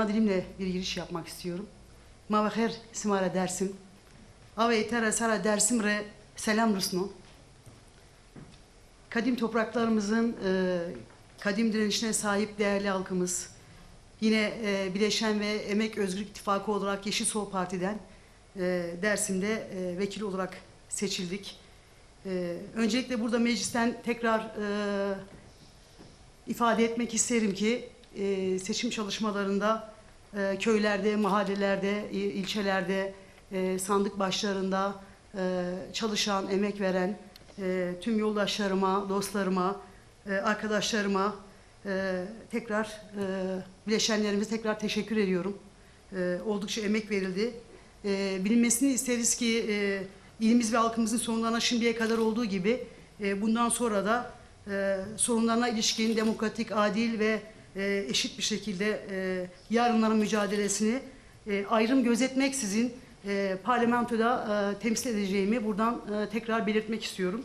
ana dilimle bir giriş yapmak istiyorum. Mavaher simara dersim. Ave itera sara dersim re selam rusno. Kadim topraklarımızın e, kadim direnişine sahip değerli halkımız, yine e, Bileşen ve Emek Özgürlük İttifakı olarak Yeşil Sol Parti'den e, Dersim'de e, vekil olarak seçildik. E, öncelikle burada meclisten tekrar e, ifade etmek isterim ki e, seçim çalışmalarında e, köylerde, mahallelerde, il- ilçelerde, e, sandık başlarında e, çalışan, emek veren e, tüm yoldaşlarıma, dostlarıma, e, arkadaşlarıma e, tekrar e, bileşenlerimize tekrar teşekkür ediyorum. E, oldukça emek verildi. E, bilinmesini isteriz ki e, ilimiz ve halkımızın sorunlarına şimdiye kadar olduğu gibi e, bundan sonra da e, sorunlarına ilişkin demokratik, adil ve e, eşit bir şekilde e, yarınların mücadelesini e, ayrım gözetmeksizin e, parlamentoda e, temsil edeceğimi buradan e, tekrar belirtmek istiyorum.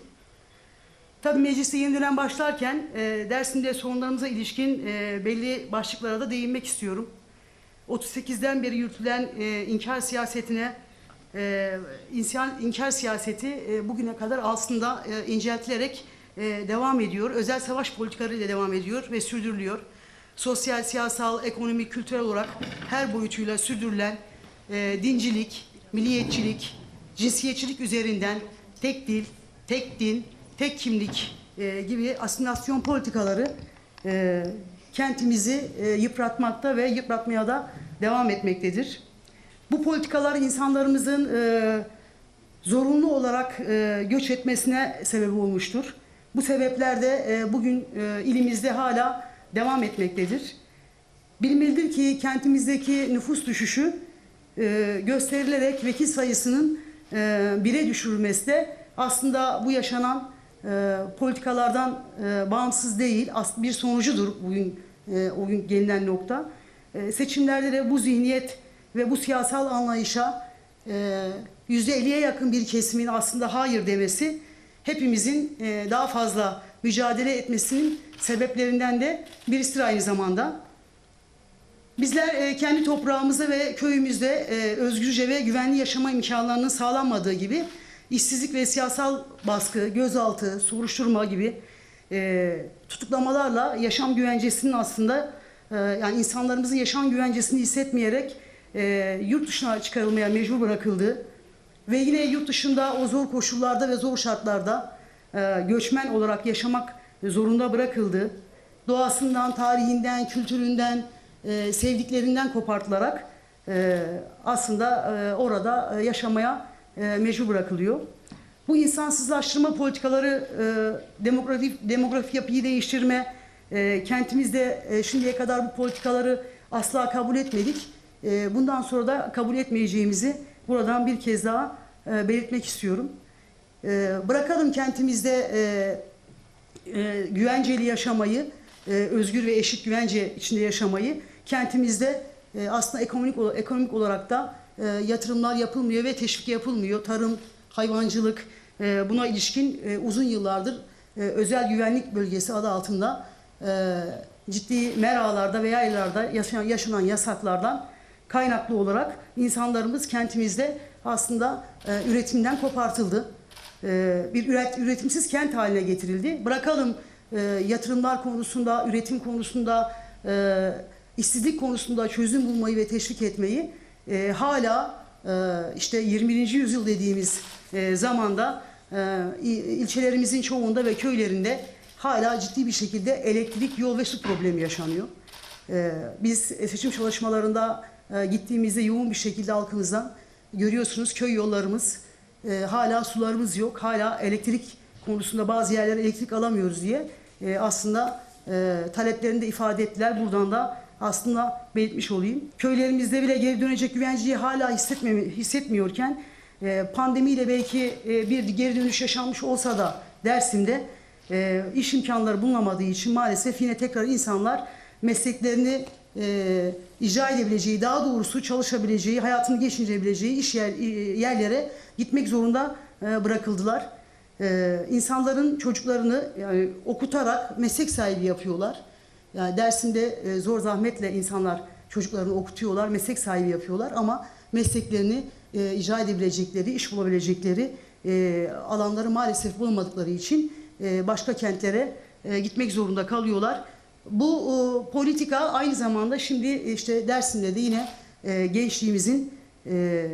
Tabii mecliste yeni dönem başlarken e, Dersim'de sorunlarımıza ilişkin e, belli başlıklara da değinmek istiyorum. 38'den beri yürütülen e, inkar siyasetine e, insan, inkar siyaseti e, bugüne kadar aslında e, inceltilerek e, devam ediyor. Özel savaş politikalarıyla devam ediyor ve sürdürülüyor. Sosyal, siyasal, ekonomik, kültürel olarak her boyutuyla sürdürülen e, dincilik, milliyetçilik, cinsiyetçilik üzerinden tek dil, tek din, tek kimlik e, gibi asimilasyon politikaları e, kentimizi e, yıpratmakta ve yıpratmaya da devam etmektedir. Bu politikalar insanlarımızın e, zorunlu olarak e, göç etmesine sebep olmuştur. Bu sebepler de e, bugün e, ilimizde hala devam etmektedir. Bilmelidir ki kentimizdeki nüfus düşüşü e, gösterilerek vekil sayısının e, bire düşürülmesi de aslında bu yaşanan e, politikalardan e, bağımsız değil, as- bir sonucudur bugün e, o gün gelinen nokta. E, seçimlerde de bu zihniyet ve bu siyasal anlayışa e, yüzde 50'ye yakın bir kesimin aslında hayır demesi hepimizin e, daha fazla mücadele etmesinin sebeplerinden de birisidir aynı zamanda. Bizler e, kendi toprağımızda ve köyümüzde e, özgürce ve güvenli yaşama imkanlarının sağlanmadığı gibi işsizlik ve siyasal baskı, gözaltı, soruşturma gibi e, tutuklamalarla yaşam güvencesinin aslında e, yani insanlarımızın yaşam güvencesini hissetmeyerek e, yurt dışına çıkarılmaya mecbur bırakıldığı ve yine yurt dışında o zor koşullarda ve zor şartlarda e, göçmen olarak yaşamak zorunda bırakıldı. Doğasından, tarihinden, kültüründen, e, sevdiklerinden kopartılarak e, aslında e, orada e, yaşamaya e, mecbur bırakılıyor. Bu insansızlaştırma politikaları, e, demografi, demografi yapıyı değiştirme, e, kentimizde e, şimdiye kadar bu politikaları asla kabul etmedik. E, bundan sonra da kabul etmeyeceğimizi buradan bir kez daha e, belirtmek istiyorum. E, bırakalım kentimizde e, e, güvenceli yaşamayı, e, özgür ve eşit güvence içinde yaşamayı, kentimizde e, aslında ekonomik ekonomik olarak da e, yatırımlar yapılmıyor ve teşvik yapılmıyor. Tarım, hayvancılık buna ilişkin uzun yıllardır özel güvenlik bölgesi adı altında ciddi meralarda ve yaylalarda yaşanan, yaşanan yasaklardan kaynaklı olarak insanlarımız kentimizde aslında üretimden kopartıldı. E, bir üret, üretimsiz kent haline getirildi. Bırakalım e, yatırımlar konusunda, üretim konusunda, e, işsizlik konusunda çözüm bulmayı ve teşvik etmeyi hala işte 21. yüzyıl dediğimiz zamanda il- ilçelerimizin çoğunda ve köylerinde hala ciddi bir şekilde elektrik, yol ve su problemi yaşanıyor. Biz seçim çalışmalarında gittiğimizde yoğun bir şekilde halkımızdan görüyorsunuz köy yollarımız, e, hala sularımız yok, hala elektrik konusunda bazı yerlere elektrik alamıyoruz diye e, aslında e, taleplerini de ifade ettiler. Buradan da aslında belirtmiş olayım. Köylerimizde bile geri dönecek güvenceyi hala hissetmemi, hissetmiyorken e, pandemiyle belki e, bir geri dönüş yaşanmış olsa da Dersim'de e, iş imkanları bulunamadığı için maalesef yine tekrar insanlar mesleklerini e, icra edebileceği, daha doğrusu çalışabileceği, hayatını geçirebileceği iş yer, yerlere gitmek zorunda e, bırakıldılar. E, insanların çocuklarını yani okutarak meslek sahibi yapıyorlar. Yani dersinde e, zor zahmetle insanlar çocuklarını okutuyorlar, meslek sahibi yapıyorlar ama mesleklerini e, icra edebilecekleri, iş bulabilecekleri e, alanları maalesef bulamadıkları için e, başka kentlere e, gitmek zorunda kalıyorlar. Bu e, politika aynı zamanda şimdi işte Dersim'de de yine e, gençliğimizin e,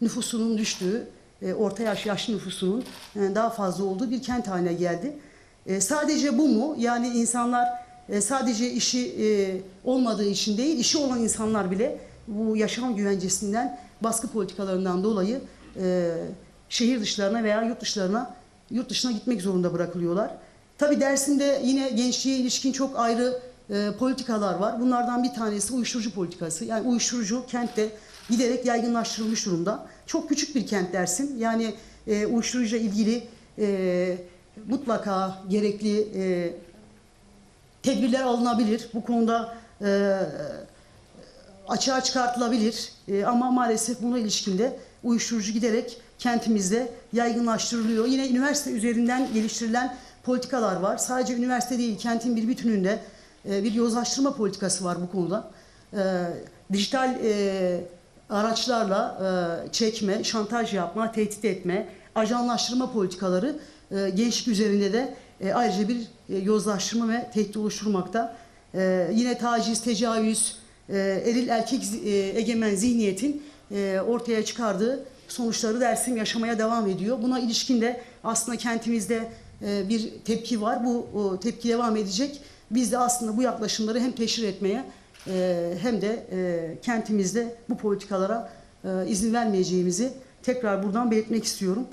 nüfusunun düştüğü, e, orta yaş yaşlı nüfusunun e, daha fazla olduğu bir kent haline geldi. E, sadece bu mu? Yani insanlar e, sadece işi e, olmadığı için değil, işi olan insanlar bile bu yaşam güvencesinden, baskı politikalarından dolayı e, şehir dışlarına veya yurt dışlarına, yurt dışına gitmek zorunda bırakılıyorlar. Tabii Dersim'de yine gençliğe ilişkin çok ayrı e, politikalar var. Bunlardan bir tanesi uyuşturucu politikası. Yani uyuşturucu kentte giderek yaygınlaştırılmış durumda. Çok küçük bir kent Dersim. Yani e, uyuşturucuyla ilgili e, mutlaka gerekli e, tedbirler alınabilir. Bu konuda e, açığa çıkartılabilir. E, ama maalesef buna ilişkinde uyuşturucu giderek kentimizde yaygınlaştırılıyor. Yine üniversite üzerinden geliştirilen politikalar var. Sadece üniversite değil, kentin bir bütününde e, bir yozlaştırma politikası var bu konuda. E, dijital e, araçlarla çekme, şantaj yapma, tehdit etme, ajanlaştırma politikaları gençlik üzerinde de ayrıca bir yozlaştırma ve tehdit oluşturmakta. Yine taciz, tecavüz, eril erkek egemen zihniyetin ortaya çıkardığı sonuçları Dersim yaşamaya devam ediyor. Buna ilişkin de aslında kentimizde e, bir tepki var. Bu tepki devam edecek. Biz de aslında bu yaklaşımları hem teşhir etmeye e, hem de e, kentimizde bu politikalara izin vermeyeceğimizi tekrar buradan belirtmek istiyorum.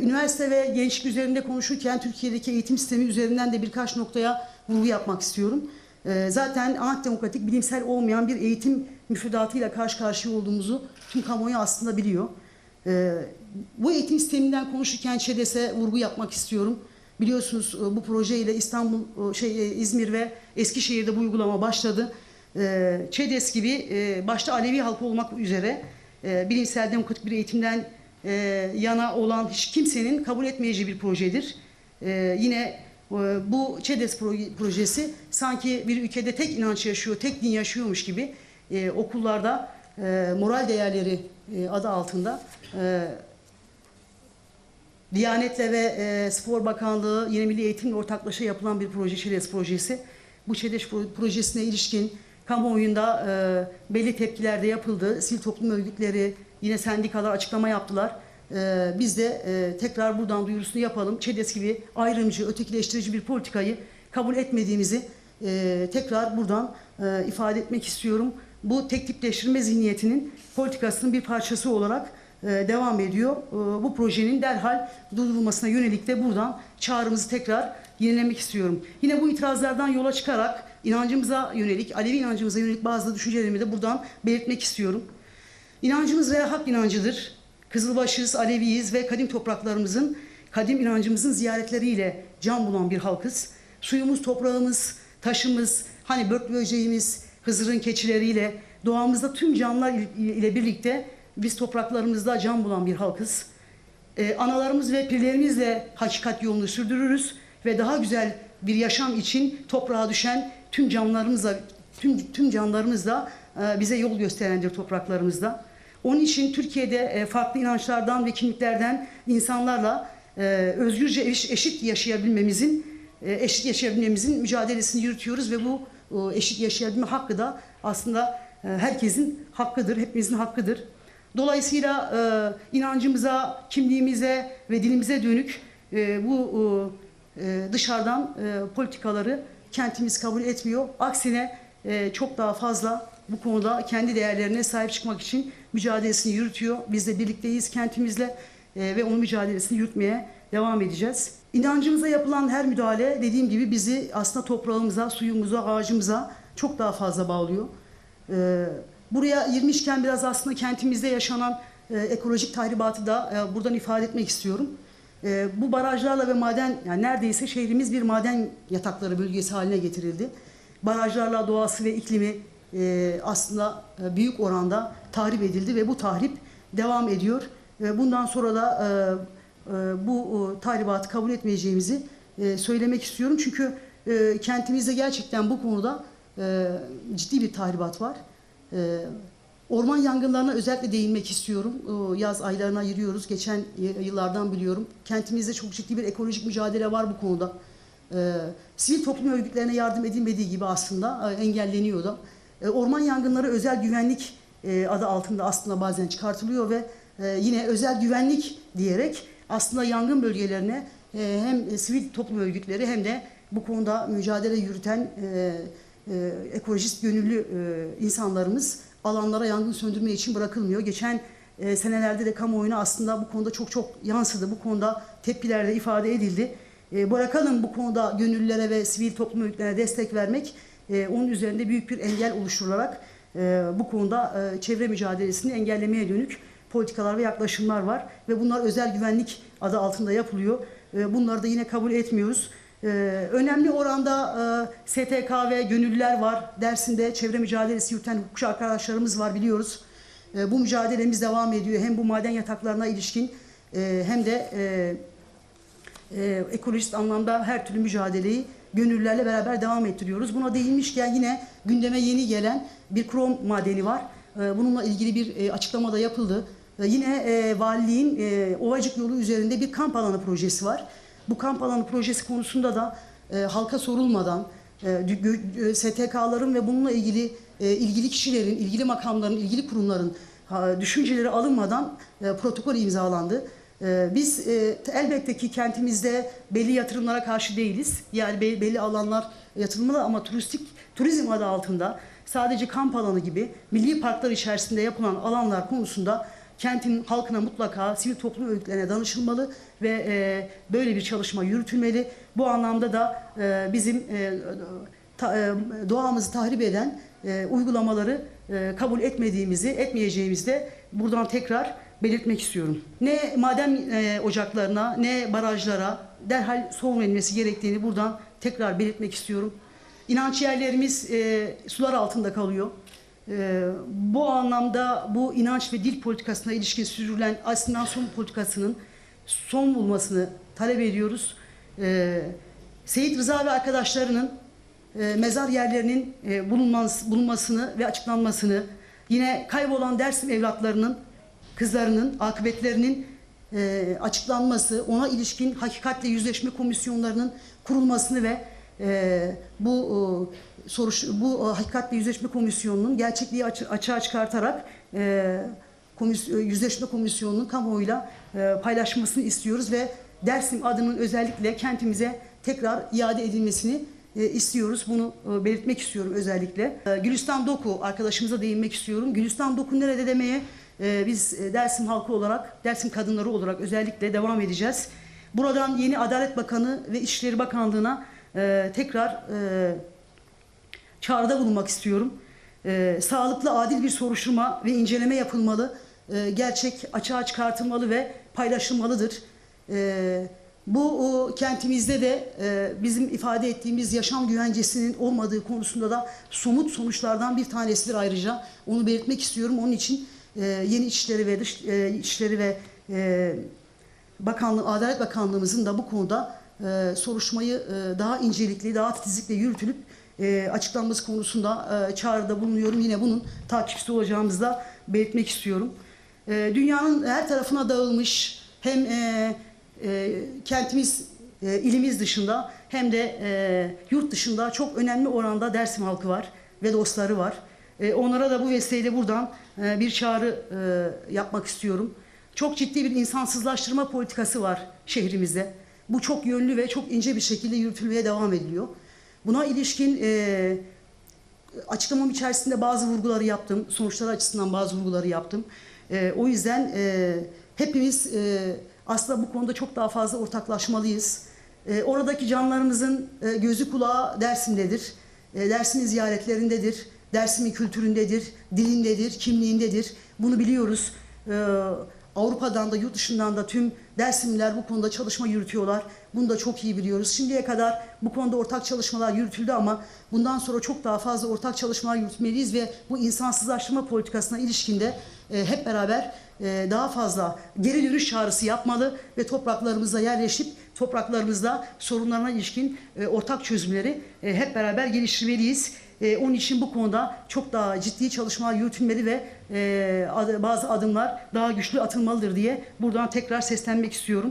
Üniversite ve gençlik üzerinde konuşurken Türkiye'deki eğitim sistemi üzerinden de birkaç noktaya vurgu yapmak istiyorum. Zaten antidemokratik, bilimsel olmayan bir eğitim müfredatıyla karşı karşıya olduğumuzu tüm kamuoyu aslında biliyor. E, Bu eğitim sisteminden konuşurken ÇEDES'e vurgu yapmak istiyorum. Biliyorsunuz e, bu projeyle İstanbul, e, şey e, İzmir ve Eskişehir'de bu uygulama başladı. E, ÇEDES gibi e, başta Alevi halkı olmak üzere e, bilimsel demokratik bir eğitimden e, yana olan hiç kimsenin kabul etmeyeceği bir projedir. E, yine bu ÇEDES proje- projesi sanki bir ülkede tek inanç yaşıyor, tek din yaşıyormuş gibi e, okullarda e, moral değerleri e, adı altında e, Diyanetle ve e, Spor Bakanlığı yine Milli Eğitimle ortaklaşa yapılan bir proje ÇEDES projesi. Bu ÇEDES pro- projesine ilişkin kamuoyunda e, belli tepkiler de yapıldı. Sivil toplum örgütleri, yine sendikalar açıklama yaptılar. E, biz de e, tekrar buradan duyurusunu yapalım. ÇEDES gibi ayrımcı, ötekileştirici bir politikayı kabul etmediğimizi e, tekrar buradan e, ifade etmek istiyorum. Bu tek tipleştirme zihniyetinin politikasının bir parçası olarak e, devam ediyor. E, Bu projenin derhal durdurulmasına yönelik de buradan çağrımızı tekrar yenilemek istiyorum. Yine bu itirazlardan yola çıkarak inancımıza yönelik, Alevi inancımıza yönelik bazı düşüncelerimi de buradan belirtmek istiyorum. İnancımız ve hak inancıdır. Kızılbaşız, Aleviyiz ve kadim topraklarımızın, kadim inancımızın ziyaretleriyle can bulan bir halkız. Suyumuz, toprağımız, taşımız, hani börk böceğimiz, Hızır'ın keçileriyle, doğamızda tüm canlılar il- ile birlikte biz topraklarımızda can bulan bir halkız. Ee, analarımız ve pirlerimizle hakikat yolunu sürdürürüz ve daha güzel bir yaşam için toprağa düşen tüm canlılarımızla tüm tüm canlılarımızla e, bize yol gösterendir topraklarımızda. Onun için Türkiye'de e, farklı inançlardan ve kimliklerden insanlarla e, özgürce eş- eşit yaşayabilmemizin eşit yaşayabilmemizin mücadelesini yürütüyoruz ve bu e, eşit yaşayabilme hakkı da aslında e, herkesin hakkıdır, hepimizin hakkıdır. Dolayısıyla e, inancımıza, kimliğimize ve dilimize dönük e, bu e, dışarıdan e, politikaları kentimiz kabul etmiyor. Aksine e, çok daha fazla bu konuda kendi değerlerine sahip çıkmak için mücadelesini yürütüyor. Biz de birlikteyiz kentimizle e, ve onun mücadelesini yürütmeye devam edeceğiz. İnancımıza yapılan her müdahale dediğim gibi bizi aslında toprağımıza, suyumuza, ağacımıza çok daha fazla bağlıyor. Ee, buraya girmişken biraz aslında kentimizde yaşanan e, ekolojik tahribatı da e, buradan ifade etmek istiyorum. E, bu barajlarla ve maden, yani neredeyse şehrimiz bir maden yatakları bölgesi haline getirildi. Barajlarla doğası ve iklimi e, aslında e, büyük oranda tahrip edildi ve bu tahrip devam ediyor. E, bundan sonra da e, bu e, tahribatı kabul etmeyeceğimizi e, söylemek istiyorum. Çünkü e, kentimizde gerçekten bu konuda e, ciddi bir tahribat var. E, orman yangınlarına özellikle değinmek istiyorum. Yaz aylarına ayırıyoruz. Geçen yıllardan biliyorum. Kentimizde çok ciddi bir ekolojik mücadele var bu konuda. E, sivil toplum örgütlerine yardım edilmediği gibi aslında e, engelleniyor da. E, orman yangınları özel güvenlik e, adı altında aslında bazen çıkartılıyor ve e, yine özel güvenlik diyerek aslında yangın bölgelerine e, hem sivil toplum örgütleri hem de bu konuda mücadele yürüten e, e, ekolojist gönüllü e, insanlarımız alanlara yangın söndürme için bırakılmıyor. Geçen e, senelerde de kamuoyuna aslında bu konuda çok çok yansıdı. Bu konuda tepkiler de ifade edildi. E, bırakalım bu konuda gönüllülere ve sivil toplum örgütlerine destek vermek e, onun üzerinde büyük bir engel oluşturularak e, bu konuda e, çevre mücadelesini engellemeye dönük politikalar ve yaklaşımlar var ve bunlar özel güvenlik adı altında yapılıyor. E, bunları da yine kabul etmiyoruz. E, önemli oranda e, STK ve gönüllüler var. Dersinde çevre mücadelesi yürüten hukukçu arkadaşlarımız var biliyoruz. Bu mücadelemiz devam ediyor. Hem bu maden yataklarına ilişkin hem de ekolojist anlamda her türlü mücadeleyi gönüllülerle beraber devam ettiriyoruz. Buna değinmişken yine gündeme yeni gelen bir krom madeni var. Bununla ilgili bir açıklama da yapıldı. E, yine e, valiliğin e, Ovacık yolu üzerinde bir kamp alanı projesi var. Bu kamp alanı projesi konusunda da e, halka sorulmadan e, e, STK'ların ve bununla ilgili e, ilgili kişilerin, ilgili makamların, ilgili kurumların ha, düşünceleri alınmadan e, protokol imzalandı. E, Biz e, elbette ki kentimizde belli yatırımlara karşı değiliz. Yani be- belli alanlar yatırılmalı ama turistik turizm adı altında sadece kamp alanı gibi milli parklar içerisinde yapılan alanlar konusunda kentin halkına mutlaka sivil toplum örgütlerine danışılmalı ve e, böyle bir çalışma yürütülmeli. Bu anlamda da e, bizim e, ta- e, doğamızı tahrip eden e, uygulamaları e, kabul etmediğimizi, etmeyeceğimizi de buradan tekrar belirtmek istiyorum. Ne maden e, ocaklarına ne barajlara derhal son verilmesi gerektiğini buradan tekrar belirtmek istiyorum. İnanç yerlerimiz e, sular altında kalıyor. E, bu anlamda bu inanç ve dil politikasına ilişkin sürdürülen asimilasyon politikasının son bulmasını talep ediyoruz. E, Seyit Rıza ve arkadaşlarının e, mezar yerlerinin e, bulunması, bulunmasını ve açıklanmasını, yine kaybolan Dersim evlatlarının, kızlarının akıbetlerinin e, açıklanması, ona ilişkin hakikatle yüzleşme komisyonlarının kurulmasını ve e, bu e, soruş, bu e, hakikatle yüzleşme komisyonunun gerçekliği açı- açığa çıkartarak e, komis- e, yüzleşme komisyonunun kamuoyuyla e, paylaşmasını istiyoruz ve Dersim adının özellikle kentimize tekrar iade edilmesini e, istiyoruz. Bunu e, belirtmek istiyorum özellikle. E, Gülistan Doku arkadaşımıza değinmek istiyorum. Gülistan Doku nerede demeye e, biz e, Dersim halkı olarak, Dersim kadınları olarak özellikle devam edeceğiz. Buradan yeni Adalet Bakanı ve İçişleri Bakanlığı'na e, tekrar e, çağrıda bulunmak istiyorum. Ee, sağlıklı, adil bir soruşturma ve inceleme yapılmalı. Ee, gerçek açığa çıkartılmalı ve paylaşılmalıdır. Ee, bu o, kentimizde de e, bizim ifade ettiğimiz yaşam güvencesinin olmadığı konusunda da somut sonuçlardan bir tanesidir ayrıca. Onu belirtmek istiyorum. Onun için e, yeni İçişleri ve Dış e, İçişleri ve e, Bakanlığı, Adalet Bakanlığımızın da bu konuda e, soruşturmayı e, daha incelikli, daha titizlikle yürütülüp e, açıklanması konusunda e, çağrıda bulunuyorum. Yine bunun takipçisi olacağımızı da belirtmek istiyorum. E, dünyanın her tarafına dağılmış hem e, e, kentimiz, e, ilimiz dışında hem de e, yurt dışında çok önemli oranda Dersim halkı var ve dostları var. E, onlara da bu vesileyle buradan e, bir çağrı e, yapmak istiyorum. Çok ciddi bir insansızlaştırma politikası var şehrimizde. Bu çok yönlü ve çok ince bir şekilde yürütülmeye devam ediliyor. Buna ilişkin e, açıklamam içerisinde bazı vurguları yaptım. Sonuçları açısından bazı vurguları yaptım. E, o yüzden e, hepimiz e, aslında bu konuda çok daha fazla ortaklaşmalıyız. E, oradaki canlarımızın e, gözü kulağı Dersim'dedir. E, Dersim'in ziyaretlerindedir. Dersim'in kültüründedir, dilindedir, kimliğindedir. Bunu biliyoruz. E, Avrupa'dan da yurt dışından da tüm Dersimliler bu konuda çalışma yürütüyorlar. Bunu da çok iyi biliyoruz. Şimdiye kadar bu konuda ortak çalışmalar yürütüldü ama bundan sonra çok daha fazla ortak çalışmalar yürütmeliyiz ve bu insansızlaştırma politikasına ilişkinde e, hep beraber e, daha fazla geri dönüş çağrısı yapmalı ve topraklarımıza yerleşip topraklarımızda sorunlarına ilişkin e, ortak çözümleri hep beraber geliştirmeliyiz. E, onun için bu konuda çok daha ciddi çalışmalar yürütülmeli ve e, bazı adımlar daha güçlü atılmalıdır diye buradan tekrar seslenmek istiyorum.